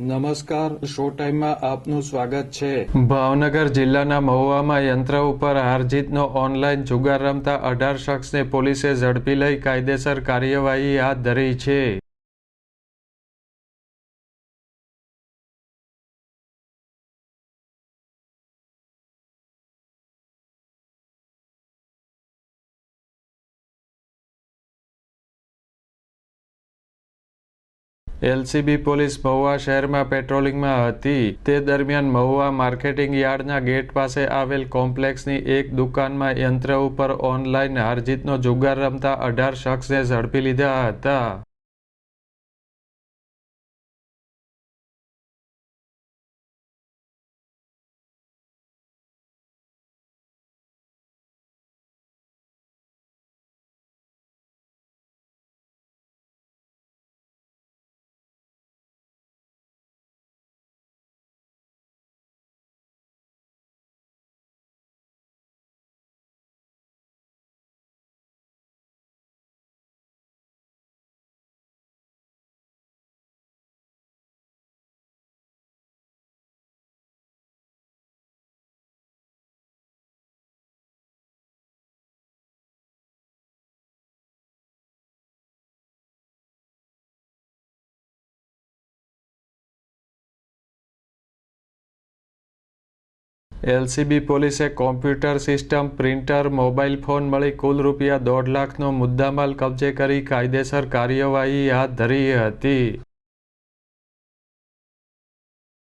નમસ્કાર શો ટાઈમમાં આપનું સ્વાગત છે. ભાવનગર જિલ્લાના મહુવામાં યંત્ર ઉપર હારજીતનો ઓનલાઈન જુગાર રમતા અઢાર શખ્સને પોલીસે ઝડપી લઈ કાયદેસર કાર્યવાહી હાથ ધરી છે. એલસીબી પોલીસ મહુવા શહેરમાં પેટ્રોલિંગમાં હતી. તે દરમિયાન મહુવા માર્કેટિંગ યાર્ડના ગેટ પાસે આવેલ કોમ્પ્લેક્સની એક દુકાનમાં યંત્ર ઉપર ઓનલાઈન હારજીતનો જુગાર રમતા અઢાર શખ્સને ઝડપી લીધા હતા. એલસીબી પોલીસે computer system, printer, mobile phone મળી કુલ રૂપિયા દોઢ લાખનો મુદ્દામાલ કબજે કરી કાયદેસર કાર્યવાહી હાથ ધરી હતી.